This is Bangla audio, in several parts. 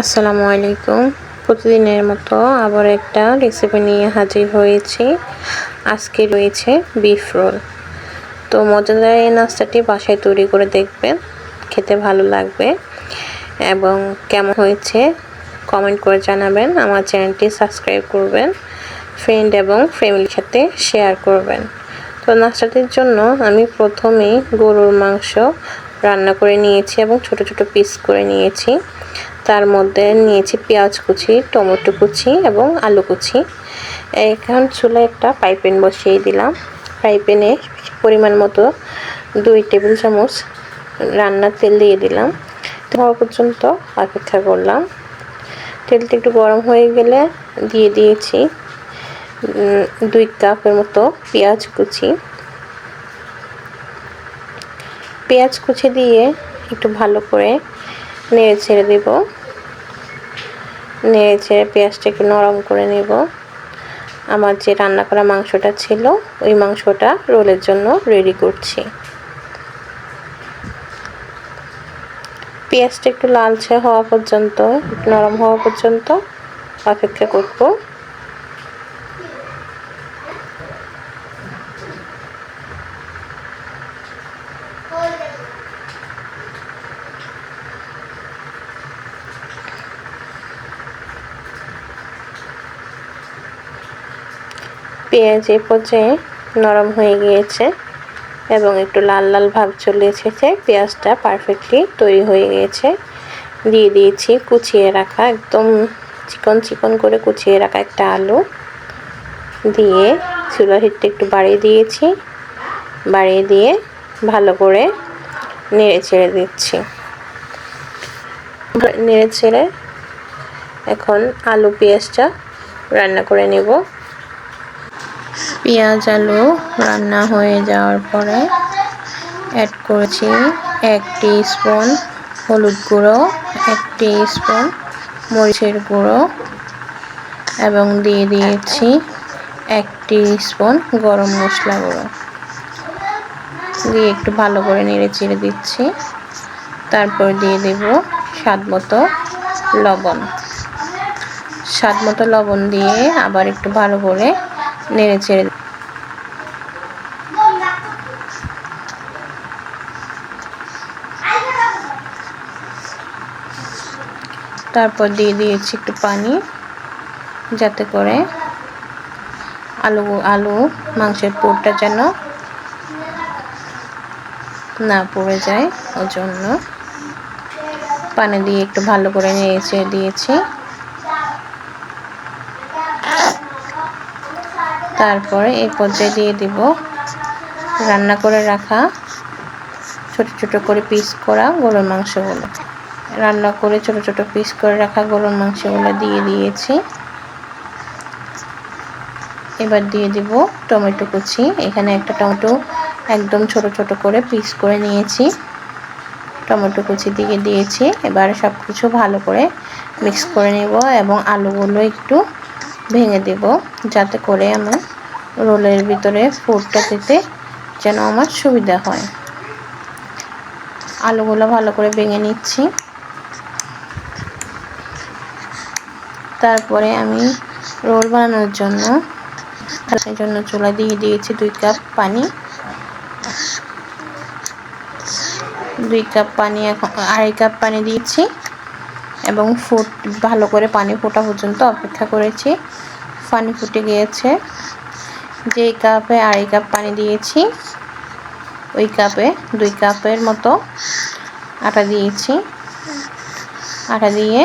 আসসালামু আলাইকুম। প্রতিদিনের মতো আবার একটা রেসিপি নিয়ে হাজির হয়েছি। আজকে রয়েছে বিফ রোল তো মজাদার এই নাস্তাটি বাসায় তৈরি করে দেখবেন, খেতে ভালো লাগবে এবং কেমন হয়েছে কমেন্ট করে জানাবেন। আমার চ্যানেলটি সাবস্ক্রাইব করবেন ফ্রেন্ড এবং ফ্যামিলির সাথে শেয়ার করবেন। তো নাস্তাটির জন্য আমি প্রথমেই গরুর মাংস রান্না করে নিয়েছি এবং ছোট ছোট পিস করে নিয়েছি। তার মধ্যে নিয়েছি পেঁয়াজ কুচি, টমেটো কুচি এবং আলু কুচি। এখন চুলে একটা পাইপেন বসিয়ে দিলাম। পাইপেনে পরিমাণ মতো দুই টেবিল চামচ রান্নার তেল দিয়ে দিলাম। হওয়া পর্যন্ত অপেক্ষা করলাম। তেলটা একটু গরম হয়ে গেলে দিয়ে দিয়েছি দুই কাপের মতো পেঁয়াজ কুচি। পেঁয়াজ কুচি দিয়ে একটু ভালো করে নেড়ে ছেড়ে দেব। নেড়ে ছেড়ে পেঁয়াজটা একটু নরম করে নেব। আমার যে রান্না করা মাংসটা ছিল, ওই মাংসটা রোলের জন্য রেডি করছি। পেঁয়াজটা একটু লালচে হওয়া পর্যন্ত নরম হওয়া পর্যন্ত অপেক্ষা করব। পেঁয়াজ এ পর্যায়ে নরম হয়ে গিয়েছে এবং একটু লাল লাল ভাব চলে এসেছে। পেঁয়াজটা পারফেক্টলি তৈরি হয়ে গিয়েছে। দিয়ে দিয়েছি কুচিয়ে রাখা একদম চিকন চিকন করে কুচিয়ে রাখা একটা আলু। দিয়ে চুলার হিটটা একটু বাড়িয়ে দিয়েছি। বাড়িয়ে দিয়ে ভালো করে নেড়ে ছেড়ে দিচ্ছি। নেড়ে ছেড়ে এখন আলু পেঁয়াজটা রান্না করে নেব। পেঁয়াজ আলু রান্না হয়ে যাওয়ার পরে অ্যাড করেছি এক স্পুন হলুদ গুঁড়ো, এক স্পুন মরিচের গুঁড়ো এবং দিয়ে দিয়েছি এক স্পুন গরম মশলা গুঁড়ো। দিয়ে একটু ভালো করে নেড়ে চেড়ে দিচ্ছি। তারপর দিয়ে দেব স্বাদ মতো লবণ। স্বাদ মতো লবণ দিয়ে আবার একটু ভালো করে নেড়ে ছেড়ে তারপর দিয়ে দিয়েছি একটু পানি, যাতে করে আলু আলু মাংসের পুরটা যেন না পড়ে যায়। ওই জন্য পানি দিয়ে একটু ভালো করে নিয়েছে দিয়েছি। তারপরে এই পর্যায়ে দিয়ে দিব। রান্না করে রাখা ছোট ছোট করে পিস করা গরুর মাংসগুলো। রান্না করে ছোট ছোট পিস করে রাখা গরুর মাংসগুলো দিয়ে দিয়েছি। এবার দিয়ে দিব টমেটো কুচি। এখানে একটা টমেটো একদম ছোট ছোট করে পিস করে নিয়েছি। টমেটো কুচি দিয়ে দিয়েছি। এবার সব কিছু ভালো করে মিক্স করে নেব এবং আলুগুলো একটু ভেঙে দেব যাতে করে আমার রোলের ভিতরে ফুটটা দিতে যেন আমার সুবিধা হয়। আলুগুলো ভালো করে ভেঙে নিচ্ছি। তারপরে আমি রোল বানানোর জন্য তার জন্য চুলা দিয়ে দিয়েছি দুই কাপ পানি। দুই কাপ পানি এখন, আড়াই কাপ পানি দিয়েছি এবং ফুট, ভালো করে পানি ফোটা পর্যন্ত অপেক্ষা করেছি। পানি ফুটে গিয়েছে। যে কাপে আড়াই কাপ পানি দিয়েছি, ওই কাপে দুই কাপের মতো আটা দিয়েছি। আটা দিয়ে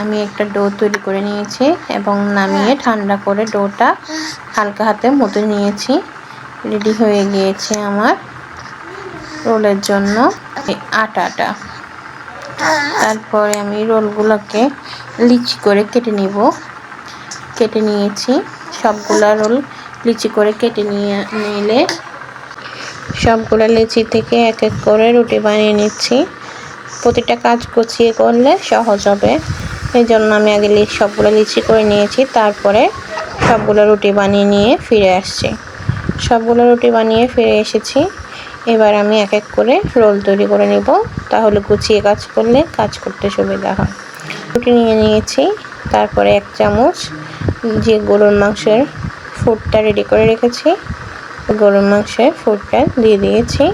আমি একটা ডো তৈরি করে নিয়েছি এবং নামিয়ে ঠান্ডা করে ডোটা হালকা হাতে মতো নিয়েছি। রেডি হয়ে গিয়েছে আমার রোলের জন্য আটাটা। তারপরে আমি রোলগুলোকে লিচি করে কেটে নিব। কেটে নিয়েছি। সবগুলা রোল লিচি করে কেটে নিয়ে নিলে সবগুলো লিচি থেকে এক এক করে রুটি বানিয়ে নিচ্ছি। প্রতিটা কাজ গুছিয়ে করলে সহজ হবে। এই জন্য আমি আগে সবগুলো লিচি করে নিয়েছি, তারপরে সবগুলো রুটি বানিয়ে নিয়ে ফিরে আসছি। সবগুলো রুটি বানিয়ে ফিরে এসেছি। এবার আমি এক এক করে রোল তৈরি করে নিব, তাহলে গুছিয়ে কাজ করলে কাজ করতে সুবিধা হয়। রুটি নিয়ে নিয়েছি, তারপরে এক চামচ যে গরুর মাংসের ফুডটা রেডি করে রেখেছি, গরুর মাংসের ফুডটা দিয়ে দিয়েছি।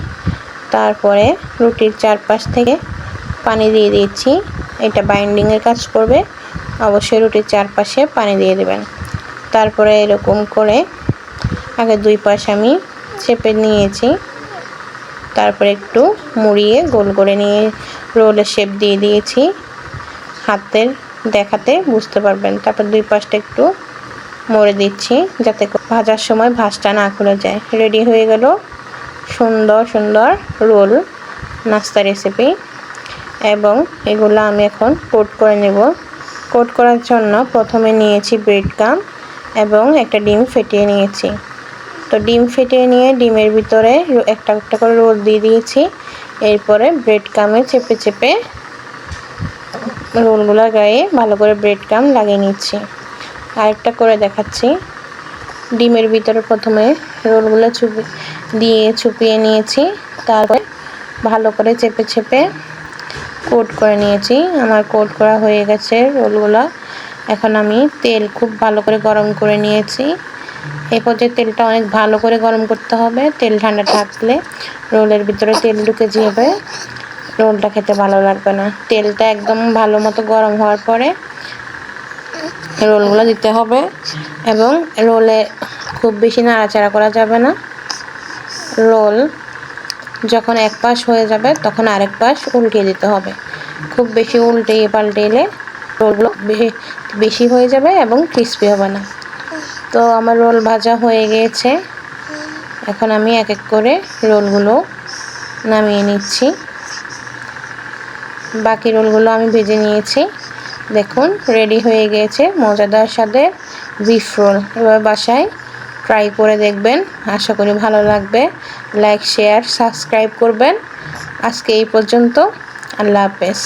তারপরে রুটির চারপাশ থেকে পানি দিয়ে দিয়েছি। এটা বাইন্ডিংয়ের কাজ করবে, অবশ্যই রুটির চারপাশে পানি দিয়ে দেবেন। তারপরে এরকম করে আগে দুই পাশ আমি চেপে নিয়েছি। তারপরে একটু মুড়িয়ে গোল করে নিয়ে রোলের শেপ দিয়ে দিয়েছি। হাতের দেখাতে বুঝতে পারবেন। তারপর দুই পাশটা একটু মরে দিচ্ছি যাতে ভাজার সময় ভাজটা না খুলে যায়। রেডি হয়ে গেল সুন্দর সুন্দর রোল নাস্তা রেসিপি এবং এগুলো আমি এখন কোট করে নেব। কোট করার জন্য প্রথমে নিয়েছি ব্রেড গাম এবং একটা ডিম ফেটিয়ে নিয়েছি। তো ডিম ফেটিয়ে নিয়ে ডিমের ভিতরে একটা একটা করে রোল দিয়ে দিয়েছি। এরপরে ব্রেড কামে চেপে চেপে রোলগুলো গায়ে ভালো করে ব্রেড কাম লাগিয়ে নিচ্ছি। আরেকটা করে দেখাচ্ছি। ডিমের ভিতরে প্রথমে রোলগুলো চুপি দিয়ে চুপিয়ে নিয়েছি। তারপরে ভালো করে চেপে চেপে কোট করে নিয়েছি। আমার কোট করা হয়ে গেছে রোলগুলো। এখন আমি তেল খুব ভালো করে গরম করে নিয়েছি। এই পর্যায়ে তেলটা অনেক ভালো করে গরম করতে হবে, তেল ঠান্ডা থাকলে রোলের ভিতরে তেল ঢুকে যাবে। রোলটা খেতে ভালো লাগবে না। তেলটা একদম ভালো মতো গরম হওয়ার পরে রোলগুলো দিতে হবে এবং রোলে খুব বেশি নাড়াচাড়া করা যাবে না। রোল যখন এক পাশ হয়ে যাবে তখন আরেক পাশ উল্টিয়ে দিতে হবে। খুব বেশি উল্টে পাল্টে এলে রোলগুলো বেশি হয়ে যাবে এবং ক্রিস্পি হবে না। তো আমার রোল ভাজা হয়ে গিয়েছে। এখন আমি এক এক করে রোলগুলো নামিয়ে নিচ্ছি। বাকি রোলগুলো আমি ভেজে নিয়েছি। দেখুন রেডি হয়ে গিয়েছে মজাদার সাথে বিফ রোল এবার বাসায় ট্রাই করে দেখবেন। আশা করি ভালো লাগবে। লাইক শেয়ার সাবস্ক্রাইব করবেন। আজকে এই পর্যন্ত। আল্লাহ হাফেজ।